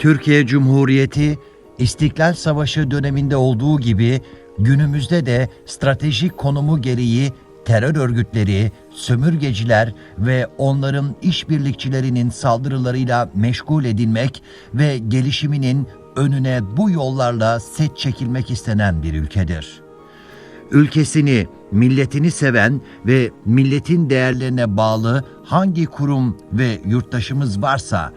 Türkiye Cumhuriyeti İstiklal Savaşı döneminde olduğu gibi günümüzde de stratejik konumu gereği terör örgütleri, sömürgeciler ve onların işbirlikçilerinin saldırılarıyla meşgul edilmek ve gelişiminin önüne bu yollarla set çekilmek istenen bir ülkedir. Ülkesini, milletini seven ve milletin değerlerine bağlı hangi kurum ve yurttaşımız varsa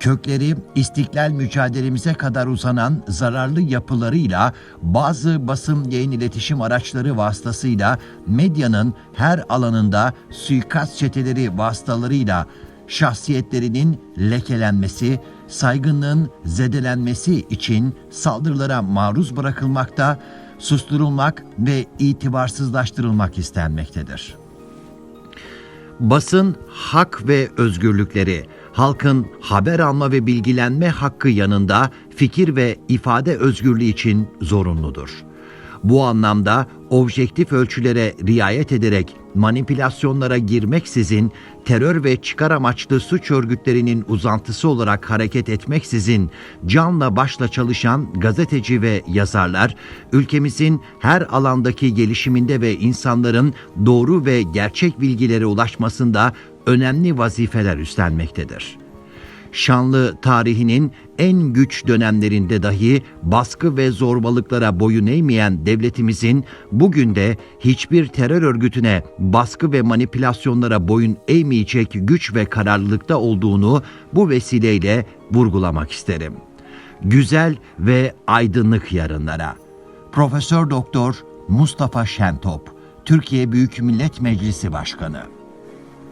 kökleri istiklal mücadelemize kadar uzanan zararlı yapılarıyla bazı basın yayın iletişim araçları vasıtasıyla medyanın her alanında suikast çeteleri vasıtalarıyla şahsiyetlerinin lekelenmesi, saygınlığın zedelenmesi için saldırılara maruz bırakılmakta, susturulmak ve itibarsızlaştırılmak istenmektedir. Basın hak ve özgürlükleri, halkın haber alma ve bilgilenme hakkı yanında fikir ve ifade özgürlüğü için zorunludur. Bu anlamda objektif ölçülere riayet ederek manipülasyonlara girmeksizin terör ve çıkar amaçlı suç örgütlerinin uzantısı olarak hareket etmeksizin canla başla çalışan gazeteci ve yazarlar ülkemizin her alandaki gelişiminde ve insanların doğru ve gerçek bilgilere ulaşmasında önemli vazifeler üstlenmektedir şanlı tarihinin en güç dönemlerinde dahi baskı ve zorbalıklara boyun eğmeyen devletimizin bugün de hiçbir terör örgütüne baskı ve manipülasyonlara boyun eğmeyecek güç ve kararlılıkta olduğunu bu vesileyle vurgulamak isterim. Güzel ve aydınlık yarınlara. Profesör Doktor Mustafa Şentop, Türkiye Büyük Millet Meclisi Başkanı.